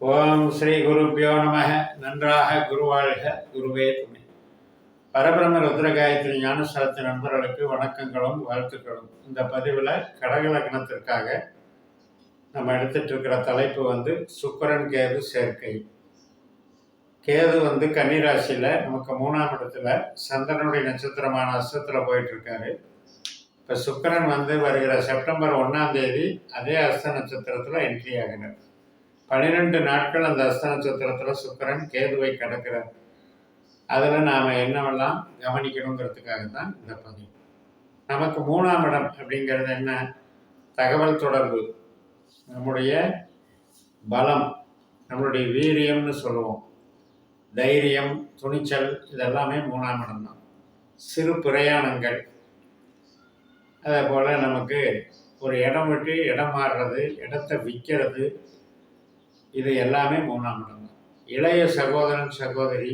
ஓம் ஸ்ரீ குருப்பியோ நம நன்றாக குருவாழ்க குருவே துணை. பரபிரம ருத்ரகாயத்ரி காயத்ரி நண்பர்களுக்கு வணக்கங்களும் வாழ்த்துக்களும். இந்த பதிவில் கடக லக்னத்திற்காக நம்ம எடுத்துட்டு இருக்கிற தலைப்பு வந்து சுக்கரன் கேது சேர்க்கை. கேது வந்து கன்னிராசியில் நமக்கு மூணாம் இடத்துல சந்திரனுடைய நட்சத்திரமான அஸ்தத்தில் போயிட்டுருக்காரு. இப்போ சுக்கிரன் வந்து வருகிற செப்டம்பர் ஒன்றாம் தேதி அதே அஸ்த நட்சத்திரத்தில் என்ட்ரி ஆகிறார் பன்னிரெண்டு நாட்கள் அந்த அஸ்த நட்சத்திரத்தில் சுக்கிரன் கேதுவை கடக்கிறார். அதில் நாம் என்னவெல்லாம் கவனிக்கணுங்கிறதுக்காக தான் இந்த பதிவு. நமக்கு மூணாம் இடம் அப்படிங்கிறது என்ன? தகவல் தொடர்பு. நம்முடைய பலம் நம்மளுடைய வீரியம்னு சொல்லுவோம். தைரியம் துணிச்சல் இதெல்லாமே மூணாம் இடம் தான். சிறு பிரயாணங்கள். அதே போல் நமக்கு ஒரு இடம் விட்டு இடம் மாறுறது இடத்த விற்கிறது இது எல்லாமே மூணாம் இடம். இளைய சகோதரன் சகோதரி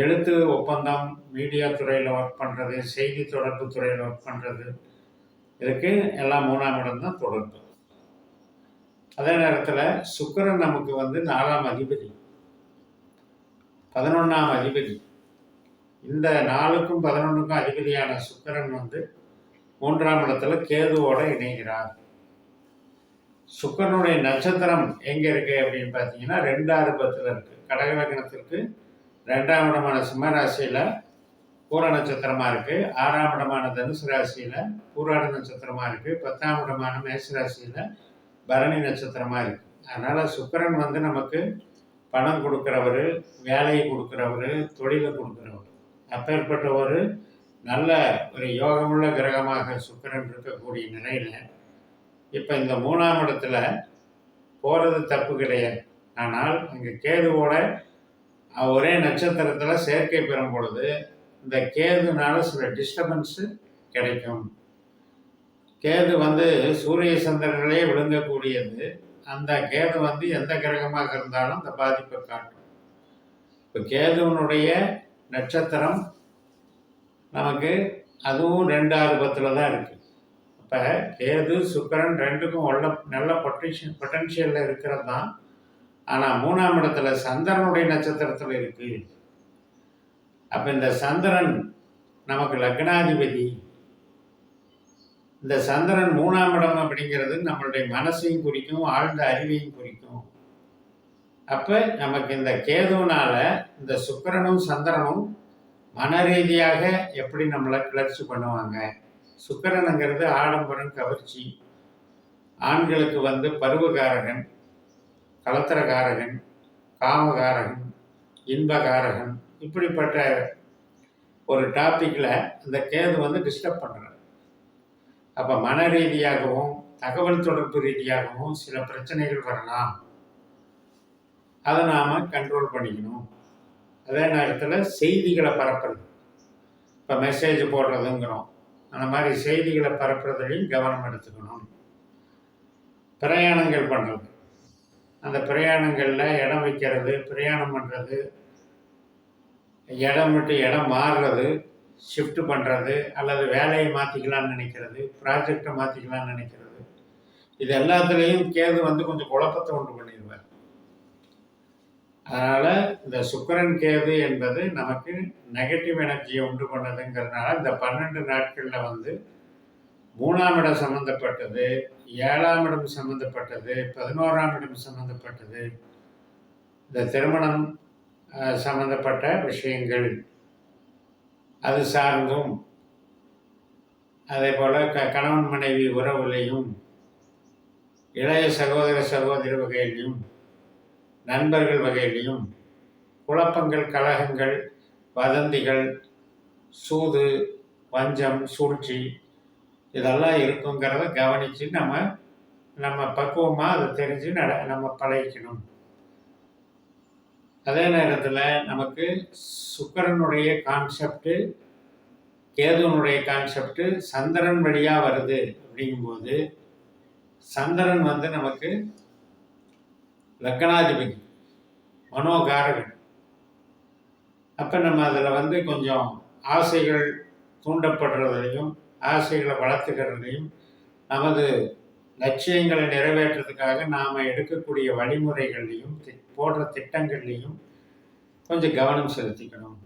எழுத்து ஒப்பந்தம் மீடியா துறையில் ஒர்க் பண்ணுறது செய்தி தொடர்பு துறையில் ஒர்க் பண்ணுறது இதுக்கு எல்லாம் மூணாம் இடம் தான் தொடர்பு. அதே நேரத்தில் சுக்கரன் நமக்கு வந்து நாலாம் அதிபதி. பதினொன்றாம் அதிபதி. இந்த நாலுக்கும் பதினொன்றுக்கும் அதிபதியான சுக்கரன் வந்து மூன்றாம் இடத்துல கேதுவோடு இணைகிறார். சுக்கரனுடைய நட்சத்திரம் எங்கே இருக்குது அப்படின்னு பார்த்தீங்கன்னா ரெண்டாறு பத்தில் இருக்குது கடக லக்னத்திற்கு ரெண்டாம் இடமான சிம்ம ராசியில் பூர நட்சத்திரமாக இருக்குது ஆறாம் இடமான தனுசு ராசியில் பூராட நட்சத்திரமாக இருக்குது பத்தாம் இடமான மேச ராசியில் பரணி நட்சத்திரமாக இருக்குது அதனால் சுக்கரன் வந்து நமக்கு பணம் கொடுக்குறவர் வேலையை கொடுக்குறவர் தொழிலை கொடுக்குறவர். அப்பேற்பட்ட ஒரு நல்ல ஒரு யோகமுள்ள கிரகமாக சுக்கரன் இருக்கக்கூடிய நிலையில் இப்போ இந்த மூணாம் இடத்துல போகிறது தப்பு கிடையாது. ஆனால் இங்கே கேதுவோட ஒரே நட்சத்திரத்தில் சேர்க்கை பெறும் பொழுது இந்த கேதுனால சில டிஸ்டர்பன்ஸு கிடைக்கும். கேது வந்து சூரிய சந்திரர்களே விழுங்கக்கூடியது. அந்த கேது வந்து எந்த கிரகமாக இருந்தாலும் அந்த பாதிப்பை காட்டும். இப்போ கேதுவனுடைய நட்சத்திரம் நமக்கு அதுவும் ரெண்டு ஆறு பத்தில் தான் இருக்குது அப்போ கேது சுக்கரன் ரெண்டுக்கும் உள்ள நல்ல பொட்டன்ஷியல் பொட்டன்ஷியலில் இருக்கிறது தான். ஆனால் மூணாம் இடத்துல சந்திரனுடைய நட்சத்திரத்தில் இருக்குது அப்போ இந்த சந்திரன் நமக்கு லக்னாதிபதி. இந்த சந்திரன் மூணாம் இடம் அப்படிங்கிறது நம்மளுடைய மனசையும் குறிக்கும் ஆழ்ந்த அறிவையும் குறிக்கும். அப்போ நமக்கு இந்த கேதுனால இந்த சுக்கரனும் சந்திரனும் மன ரீதியாக எப்படி நம்மளை கிளர்ச்சி பண்ணுவாங்க? சுக்கரனுங்கிறது ஆடம்பரம் கவர்ச்சி. ஆண்களுக்கு வந்து பருவகாரகன் கலத்திரகாரகன் காமகாரகன் இன்பகாரகன் இப்படிப்பட்ட ஒரு டாப்பிக்கில் அந்த கேது வந்து டிஸ்டர்ப் பண்ணுறாரு அப்போ மன ரீதியாகவும் தகவல் தொடர்பு ரீதியாகவும் சில பிரச்சனைகள் வரலாம். அதை நாம் கண்ட்ரோல் பண்ணிக்கணும். அதே நேரத்தில் செய்திகளை பரப்புறது இப்போ மெசேஜ் போடுறதுங்கிறோம். அந்த மாதிரி செய்திகளை பரப்புறதுலையும் கவனம் எடுத்துக்கணும். பிரயாணங்கள் பண்ணுறது. அந்த பிரயாணங்களில் இடம் வைக்கிறது பிரயாணம் பண்ணுறது இடம் விட்டு இடம் மாறுறது ஷிஃப்ட் பண்ணுறது அல்லது வேலையை மாற்றிக்கலாம்னு நினைக்கிறது ப்ராஜெக்டை மாற்றிக்கலாம்னு நினைக்கிறது. இது எல்லாத்துலேயும் கேது வந்து கொஞ்சம் குழப்பத்தை உண்டு பண்ணிடுவார். அதனால் இந்த சுக்கரன் கேது என்பது நமக்கு நெகட்டிவ் எனர்ஜியை உண்டு பண்ணதுங்கிறதுனால இந்த பன்னெண்டு நாட்களில் வந்து மூணாம் இடம் சம்மந்தப்பட்டது ஏழாம் இடம் சம்மந்தப்பட்டது பதினோராம் இடம் சம்மந்தப்பட்டது இந்த திருமணம் சம்மந்தப்பட்ட விஷயங்கள் அது சார்ந்தும் அதே போல் க கணவன் மனைவி உறவுலையும் இளைய சகோதர சகோதரி வகையிலையும் நண்பர்கள் வகையிலையும் குழப்பங்கள் கலகங்கள் வதந்திகள் சூது வஞ்சம் சூழ்ச்சி இதெல்லாம் இருக்குங்கிறத கவனித்து நம்ம நம்ம பக்குவமாக அதை தெரிஞ்சு நட நம்ம பழகிக்கணும். அதே நேரத்தில் நமக்கு சுக்கரனுடைய கான்செப்டு கேதுவனுடைய கான்செப்டு சந்திரன் வழியாக வருது அப்படிங்கும்போது சந்திரன் வந்து நமக்கு லக்கணாதிபதி மனோகாரகன். அப்போ நம்ம அதில் வந்து கொஞ்சம் ஆசைகள் தூண்டப்படுறதையும் ஆசைகளை வளர்த்துக்கிறதையும் நமது லட்சியங்களை நிறைவேற்றுறதுக்காக நாம் எடுக்கக்கூடிய வழிமுறைகள்லையும் தி- போடுற திட்டங்கள்லையும் கொஞ்சம் கவனம் செலுத்திக்கணும்.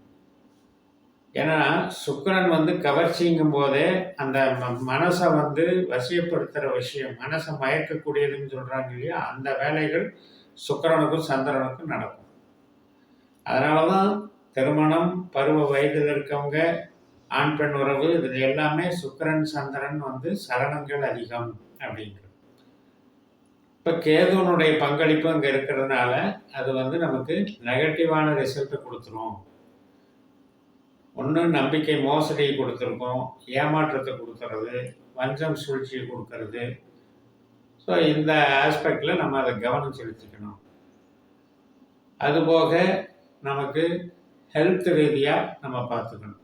ஏன்னா சுக்கரன் வந்து கவர்ச்சிங்கும் போதே அந்த ம- மனசை வந்து வசியப்படுத்துகிற விஷயம் மனசை மயக்கக்கூடியதுன்னு சொல்கிறாங்க இல்லையா? அந்த வேலைகள் சுக்கரனுக்கும் சந்திரனுக்கும் நடக்கும். அதனால தான் திருமணம் பருவ வயதில் இருக்கவங்க ஆண் பெண் உறவு இது எல்லாமே சுக்கிரன் சந்திரன் வந்து சரணங்கள் அதிகம் அப்படின்றது இப்போ கேதுவனுடைய பங்களிப்பு அங்கே இருக்கிறதுனால அது வந்து நமக்கு நெகட்டிவான ரிசல்ட்டை கொடுத்துரும். ஒன்று நம்பிக்கை மோசடி கொடுத்துருக்கோம் ஏமாற்றத்தை கொடுக்கறது வஞ்சம் சூழ்ச்சியை கொடுக்கறது ஸோ இந்த ஆஸ்பெக்டில் நம்ம அதை கவனம் செலுத்திக்கணும். அதுபோக நமக்கு ஹெல்த் ரீதியாக நம்ம பார்த்துக்கணும்.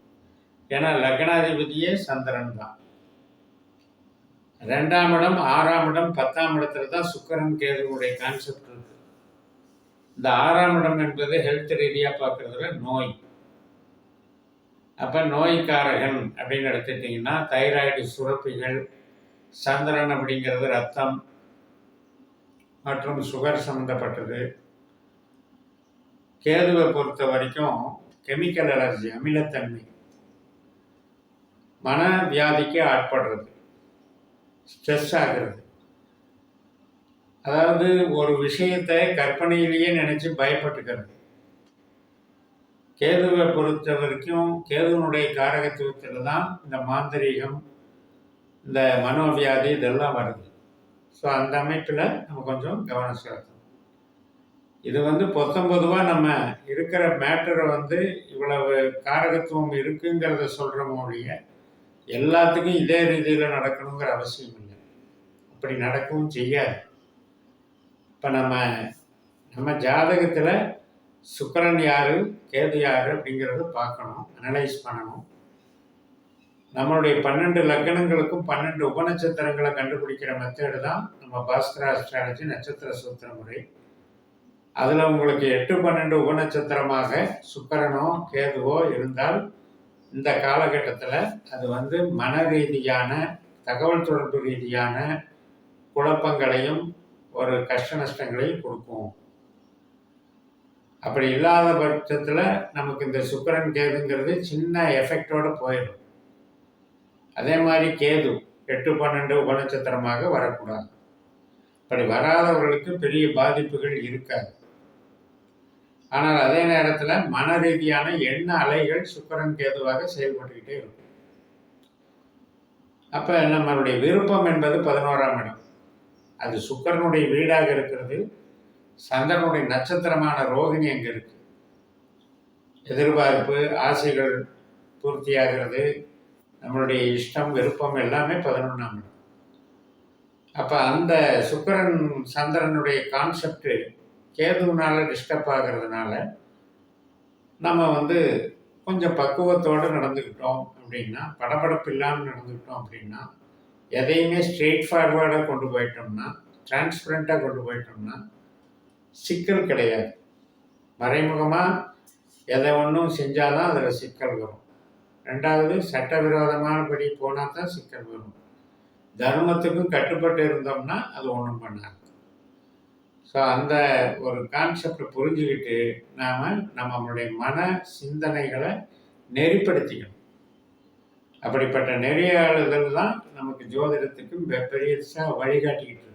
ஏன்னா லக்னாதிபதியே சந்திரன் தான். ரெண்டாம் இடம் ஆறாம் இடம் பத்தாம் இடத்துல தான் சுக்கரன் கேதுவுடைய கான்செப்ட் இருக்கு. இந்த ஆறாம் இடம் என்பது ஹெல்த் ரீதியாக பார்க்கறதுல நோய். அப்போ நோய்க்காரகன் அப்படின்னு எடுத்துட்டிங்கன்னா தைராய்டு சுரப்பிகள் சந்திரன் அப்படிங்கிறது ரத்தம் மற்றும் சுகர் சம்மந்தப்பட்டது கேதுவை பொறுத்த வரைக்கும் கெமிக்கல் அலர்ஜி அமிலத்தன்மை மன வியாதிக்கு ஆட்படுறது ஸ்ட்ரெஸ் ஆகிறது. அதாவது ஒரு விஷயத்தை கற்பனையிலேயே நினச்சி பயப்பட்டுக்கிறது. கேதுவை பொறுத்த வரைக்கும் கேதுவனுடைய காரகத்துவத்தில் தான் இந்த மாந்திரீகம் இந்த மனோவியாதி இதெல்லாம் வருது. ஸோ அந்த அமைப்பில் நம்ம கொஞ்சம் கவனம் செலுத்தணும். இது வந்து பொத்தம்பொதுவாக நம்ம இருக்கிற மேட்டரை வந்து இவ்வளவு காரகத்துவம் இருக்குங்கிறத சொல்கிற ஒழிய எல்லாத்துக்கும் இதே ரீதியில் நடக்கணுங்கிற அவசியம் இல்லை. அப்படி நடக்கவும் செய்யாது. இப்போ நம்ம நம்ம ஜாதகத்தில் சுக்கரன் யாரு கேது யாரு அப்படிங்கிறத பார்க்கணும் அனலைஸ் பண்ணணும். நம்மளுடைய பன்னெண்டு லக்னங்களுக்கும் பன்னெண்டு உபநட்சத்திரங்களை கண்டுபிடிக்கிற மெத்தேடு தான் நம்ம பாஸ்கரா அஸ்ட்ராலஜி நட்சத்திர சூத்திர முறை. அதில் உங்களுக்கு எட்டு பன்னெண்டு உபநட்சத்திரமாக சுக்கரனோ கேதுவோ இருந்தால் இந்த காலகட்டத்தில் அது வந்து மன ரீதியான தகவல் தொடர்பு ரீதியான குழப்பங்களையும் ஒரு கஷ்ட நஷ்டங்களையும் கொடுக்கும். அப்படி இல்லாத பட்சத்தில் நமக்கு இந்த சுக்கரன் கேதுங்கிறது சின்ன எஃபெக்டோடு போயிடும். அதே மாதிரி கேது எட்டு பன்னெண்டு உபநட்சத்திரமாக வரக்கூடாது. அப்படி வராதவர்களுக்கு பெரிய பாதிப்புகள் இருக்காது. ஆனால் அதே நேரத்தில் மன ரீதியான எண்ண அலைகள் சுக்கரன் கேதுவாக செயல்பட்டுக்கிட்டே இருக்கும். அப்போ நம்மளுடைய விருப்பம் என்பது பதினோராம் இடம். அது சுக்கரனுடைய வீடாக இருக்கிறது. சந்திரனுடைய நட்சத்திரமான ரோகிணி அங்கே இருக்கு. எதிர்பார்ப்பு ஆசைகள் பூர்த்தியாகிறது. நம்மளுடைய இஷ்டம் விருப்பம் எல்லாமே பதினொன்றாம் இடம். அப்போ அந்த சுக்கரன் சந்திரனுடைய கான்செப்ட் கேதுனால டிஸ்டர்ப் ஆகிறதுனால நம்ம வந்து கொஞ்சம் பக்குவத்தோடு நடந்துக்கிட்டோம் அப்படின்னா படபடப்பு இல்லாமல் நடந்துக்கிட்டோம் அப்படின்னா எதையுமே ஸ்ட்ரெயிட் ஃபார்வேர்டாக கொண்டு போயிட்டோம்னா டிரான்ஸ்பரண்ட்டாக கொண்டு போயிட்டோம்னா சிக்கல் கிடையாது. மறைமுகமாக எதை ஒன்றும் செஞ்சால் தான் அதில் சிக்கல் வரும். ரெண்டாவது சட்டவிரோதமானபடி போனால் தான் சிக்கல் வரும். தர்மத்துக்கும் கட்டுப்பட்டு இருந்தோம்னா அது ஒன்றும் பண்ணாது. ஸோ அந்த ஒரு கான்செப்டை புரிஞ்சுக்கிட்டு நாம் நம்மளுடைய மன சிந்தனைகளை நெறிப்படுத்திக்கணும். அப்படிப்பட்ட நெறியாளுதல் தான் நமக்கு ஜோதிடத்துக்கும் பெ- வழிகாட்டிக்கிட்டு இருக்கு.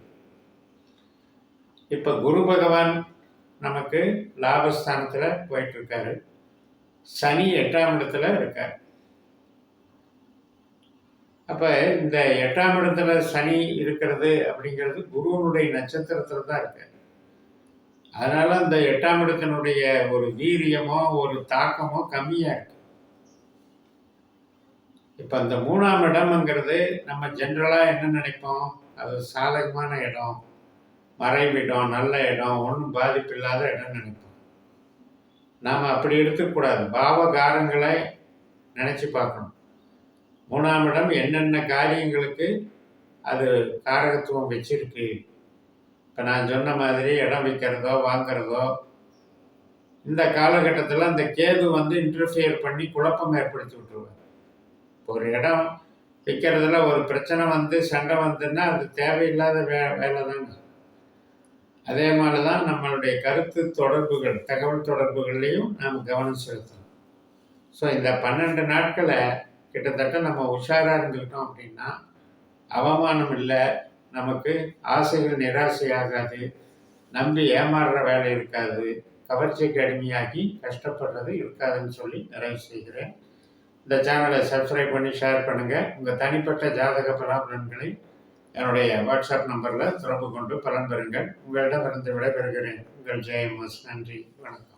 இப்போ குரு பகவான் நமக்கு லாபஸ்தானத்தில் போயிட்டுருக்காரு சனி எட்டாம் இடத்துல இருக்கார். அப்போ இந்த எட்டாம் இடத்துல சனி இருக்கிறது அப்படிங்கிறது குருவனுடைய நட்சத்திரத்தில் தான் இருக்கு. அதனால் அந்த எட்டாம் இடத்தினுடைய ஒரு வீரியமோ ஒரு தாக்கமோ கம்மியாக இருக்கு. இப்போ அந்த மூணாம் இடம்ங்கிறது நம்ம ஜென்ரலாக என்ன நினைப்போம்? அது சாதகமான இடம் மறைவிடம் நல்ல இடம் ஒன்றும் பாதிப்பு இல்லாத இடம் நினைப்போம். நாம் அப்படி எடுத்துக்கூடாது பாவகாரங்களை நினச்சி பார்க்கணும். மூணாம் இடம் என்னென்ன காரியங்களுக்கு அது காரகத்துவம் வச்சிருக்கு? இப்போ நான் சொன்ன மாதிரி இடம் விற்கிறதோ வாங்குறதோ இந்த காலகட்டத்தில் அந்த கேது வந்து இன்டர்ஃபியர் பண்ணி குழப்பம் ஏற்படுத்தி விட்டுருவார். இப்போ ஒரு இடம் விற்கிறதுல ஒரு பிரச்சனை வந்து சண்டை வந்துன்னா அது தேவையில்லாத வே வேலை தாங்க அதே மாதிரி தான் நம்மளுடைய கருத்து தொடர்புகள் தகவல் தொடர்புகள்லையும் நாம் கவனம் செலுத்தணும். ஸோ இந்த பன்னெண்டு நாட்களை கிட்டத்தட்ட நம்ம உஷாராக இருந்துக்கிட்டோம் அப்படின்னா அவமானம் இல்லை நமக்கு ஆசைகள் நிராசையாகாது நம்பி ஏமாறுற வேலை இருக்காது கவர்ச்சிக்கு அடிமையாகி கஷ்டப்படுறது இருக்காதுன்னு சொல்லி நிறைவு செய்கிறேன். இந்த சேனலை சப்ஸ்கிரைப் பண்ணி ஷேர் பண்ணுங்கள் உங்கள் தனிப்பட்ட ஜாதக பலாபலன்களை என்னுடைய வாட்ஸ்அப் நம்பரில் தொடர்பு கொண்டு பலன் பெறுங்கள். உங்களிடமிருந்து விடைபெறுகிறேன். உங்கள் ஜெயமஸ். நன்றி. வணக்கம்.